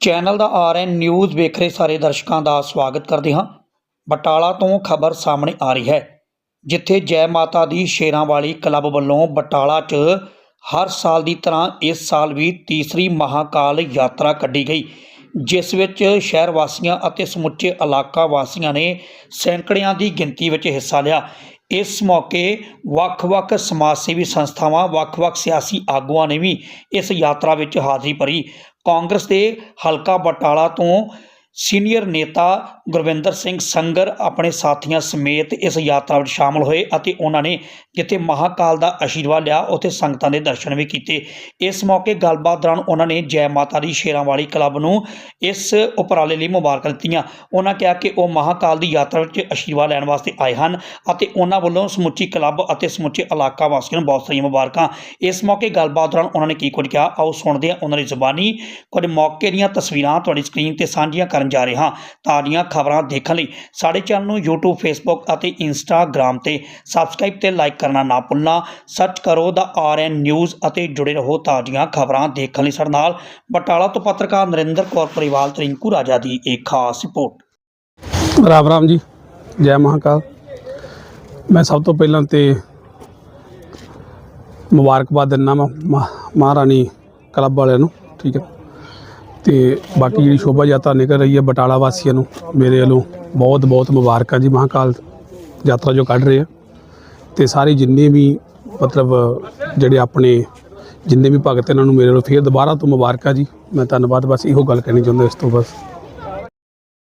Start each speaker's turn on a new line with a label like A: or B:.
A: Channel ਦਾ RN news ਵੇਖ ਰਹੇ ਸਾਰੇ ਦਰਸ਼ਕਾਂ ਦਾ ਸਵਾਗਤ ਕਰਦੇ ਹਾਂ। ਬਟਾਲਾ ਤੋਂ ਖਬਰ ਸਾਹਮਣੇ ਆ ਰਹੀ ਹੈ, ਜਿੱਥੇ ਜੈ ਮਾਤਾ ਦੀ ਸ਼ੇਰਾਂ ਵਾਲੀ ਕਲੱਬ ਵੱਲੋਂ ਬਟਾਲਾ 'ਚ ਹਰ ਸਾਲ ਦੀ ਤਰ੍ਹਾਂ ਇਸ ਸਾਲ ਵੀ ਤੀਸਰੀ ਮਹਾਕਾਲ ਯਾਤਰਾ ਕੱਢੀ ਗਈ। ਜਿਸ ਵਿੱਚ ਸ਼ਹਿਰ ਵਾਸੀਆਂ ਅਤੇ ਸਮੁੱਚੇ ਇਲਾਕਾ ਵਾਸੀਆਂ ਨੇ ਸੈਂਕੜਿਆਂ ਦੀ ਗਿਣਤੀ ਵਿੱਚ ਹਿੱਸਾ ਲਿਆ। ਇਸ ਮੌਕੇ ਵੱਖ-ਵੱਖ ਸਮਾਜ ਸੇਵੀ ਸੰਸਥਾਵਾਂ, ਵੱਖ-ਵੱਖ ਸਿਆਸੀ ਆਗੂਆਂ ਨੇ ਵੀ ਇਸ ਯਾਤਰਾ ਵਿੱਚ ਹਾਜ਼ਰੀ ਭਰੀ। ਕਾਂਗਰਸ ਦੇ ਹਲਕਾ ਬਟਾਲਾ ਤੋਂ ਸੀਨੀਅਰ ਨੇਤਾ ਗੁਰਵਿੰਦਰ ਸਿੰਘ ਸੰਗਰ ਆਪਣੇ ਸਾਥੀਆਂ ਸਮੇਤ ਇਸ ਯਾਤਰਾ ਵਿੱਚ ਸ਼ਾਮਲ ਹੋਏ ਅਤੇ ਉਹਨਾਂ ਨੇ ਜਿੱਥੇ ਮਹਾਕਾਲ ਦਾ ਆਸ਼ੀਰਵਾਦ ਲਿਆ, ਉੱਥੇ ਸੰਗਤਾਂ ਦੇ ਦਰਸ਼ਨ ਵੀ ਕੀਤੇ। ਇਸ ਮੌਕੇ ਗੱਲਬਾਤ ਦੌਰਾਨ ਉਹਨਾਂ ਨੇ ਜੈ ਮਾਤਾ ਦੀ ਸ਼ੇਰਾਂ ਵਾਲੀ ਕਲੱਬ ਨੂੰ ਇਸ ਉਪਰਾਲੇ ਲਈ ਮੁਬਾਰਕਾਂ ਦਿੱਤੀਆਂ। ਉਹਨਾਂ ਕਿਹਾ ਕਿ ਉਹ ਮਹਾਕਾਲ ਦੀ ਯਾਤਰਾ ਵਿੱਚ ਆਸ਼ੀਰਵਾਦ ਲੈਣ ਵਾਸਤੇ ਆਏ ਹਨ ਅਤੇ ਉਹਨਾਂ ਵੱਲੋਂ ਸਮੁੱਚੀ ਕਲੱਬ ਅਤੇ ਸਮੁੱਚੇ ਇਲਾਕਾ ਵਾਸੀਆਂ ਨੂੰ ਬਹੁਤ ਸਾਰੀਆਂ ਮੁਬਾਰਕਾਂ। ਇਸ ਮੌਕੇ ਗੱਲਬਾਤ ਦੌਰਾਨ ਉਹਨਾਂ ਨੇ ਕੀ ਕੁਝ ਕਿਹਾ, ਆਓ ਸੁਣਦੇ ਹਾਂ ਉਹਨਾਂ ਦੀ ਜ਼ੁਬਾਨੀ। ਕੁਝ ਮੌਕੇ ਦੀਆਂ ਤਸਵੀਰਾਂ ਤੁਹਾਡੀ ਸਕਰੀਨ ਤੇ ਸਾਂਝੀਆਂ ਕਰਨ ਜਾ ਰਹੇ ਹਾਂ। ਤਾਜ਼ੀਆਂ ਖਬਰਾਂ ਦੇਖਣ ਲਈ ਸਾਡੇ ਚੈਨਲ ਨੂੰ YouTube, Facebook ਅਤੇ Instagram ਤੇ ਸਬਸਕ੍ਰਾਈਬ ਤੇ ਲਾਈਕ ਕਰਨਾ ਨਾ ਭੁੱਲਣਾ। ਸਰਚ ਕਰੋ ਦਾ ਆਰਐਨ ਨਿਊਜ਼ ਅਤੇ ਜੁੜੇ ਰਹੋ ਤਾਜ਼ੀਆਂ ਖਬਰਾਂ ਦੇਖਣ ਲਈ ਸਾਡੇ ਨਾਲ। ਬਟਾਲਾ ਤੋਂ ਪੱਤਰਕਾਰ ਨਰਿੰਦਰ ਕੌਰ ਪਰਿਵਾਲ ਤਰਿੰਕੂ ਰਾਜਾ ਦੀ ਇੱਕ ਖਾਸ ਰਿਪੋਰਟ।
B: ਰਾਮ ਰਾਮ ਜੀ, ਜੈ ਮਹਾਕਾਲ। ਮੈਂ ਸਭ ਤੋਂ ਪਹਿਲਾਂ ਤੇ ਮੁਬਾਰਕਬਾਦ ਦਿੰਦਾ ਵਾਂ ਮਹਾ- ਮਹਾਰਾਣੀ ਕਲੱਬ ਵਾਲਿਆਂ ਨੂੰ, ਠੀਕ ਹੈ। ਤੇ ਬਾਕੀ ਜਿਹੜੀ ਸ਼ੋਭਾ ਯਾਤਰਾ ਨਿਕਲ ਰਹੀ ਹੈ ਬਟਾਲਾ ਵਾਸੀਆਂ ਨੂੰ, ਮੇਰੇ ਵੱਲੋਂ ਬਹੁਤ ਬਹੁਤ ਮੁਬਾਰਕਾਂ ਜੀ, ਮਹਾਕਾਲ ਯਾਤਰਾ ਜੋ ਕੱਢ ਰਹੇ ਆ। ਤੇ ਸਾਰੇ ਜਿੰਨੇ ਵੀ ਮਤਲਬ ਜਿਹੜੇ ਆਪਣੇ ਜਿੰਨੇ ਵੀ ਭਗਤ ਇਹਨਾਂ ਨੂੰ ਮੇਰੇ ਵੱਲੋਂ ਫੇਰ ਦੁਬਾਰਾ ਤੋਂ ਮੁਬਾਰਕਾਂ ਜੀ। ਮੈਂ ਧੰਨਵਾਦ, ਬਸ ਇਹੋ ਗੱਲ ਕਹਿਣੀ ਚਾਹੁੰਦਾ ਇਸ ਤੋਂ ਬਸ।